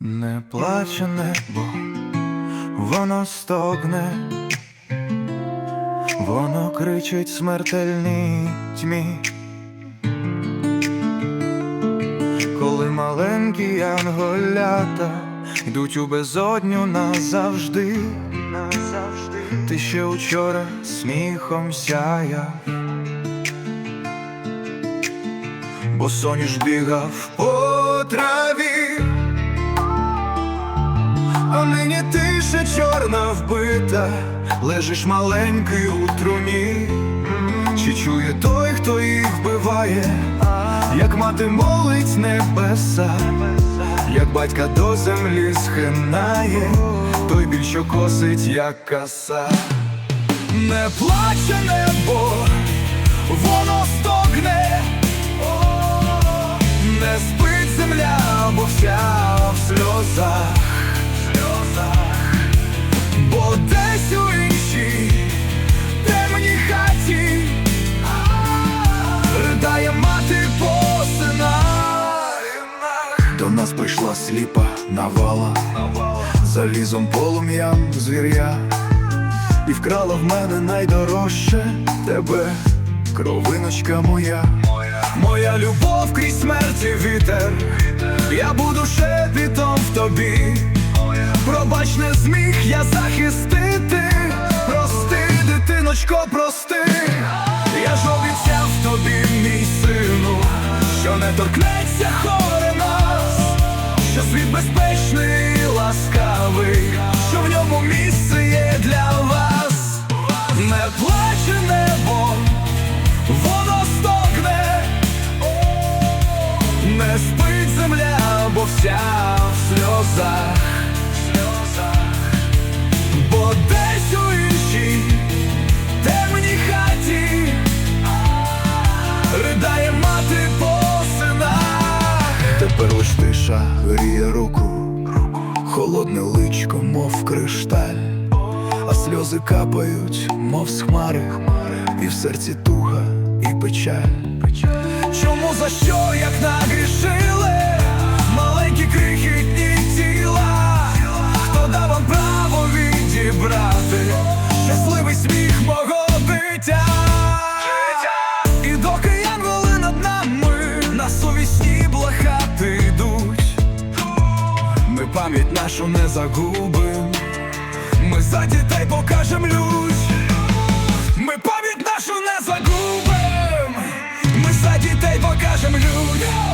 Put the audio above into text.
Не плаче небо, воно стогне, воно кричить смертельній тьмі. Коли маленькі янголята йдуть у безодню назавжди, назавжди. Ти ще учора сміхом сяяв, бо соніш бігав по траві. А нині тиша чорна вбита, лежиш маленький у труні, чи чує той, хто їх вбиває, як мати молить небеса, як батька до землі схинає, той біль, що косить, як коса. Не плаче небо, воно стогне, сліпа навала, залізом полум'ям звір'я, і вкрала в мене найдорожче тебе, кровиночка моя, моя любов крізь смерті вітер, я буду шепітом в тобі. Пробач, не зміг я захистити, прости, дитиночко, прости, я ж обіцяв тобі, мій сину, що не торкнеться хоре не спить земля, бо вся в сльозах бо десь у іншій темній хаті ридає мати по синах. Тепер лиш тиша гріє руку, холодне личко, мов кришталь, а сльози капають, мов з хмари, і в серці туга і печаль. Чому за що, як нагрішили маленькі крихітні тіла? Хто дав вам право відібрати щасливий сміх мого дитя? І доки янголи над нами на совісні блахати йдуть, ми пам'ять нашу не загубим, ми за дітей покажем лють. Не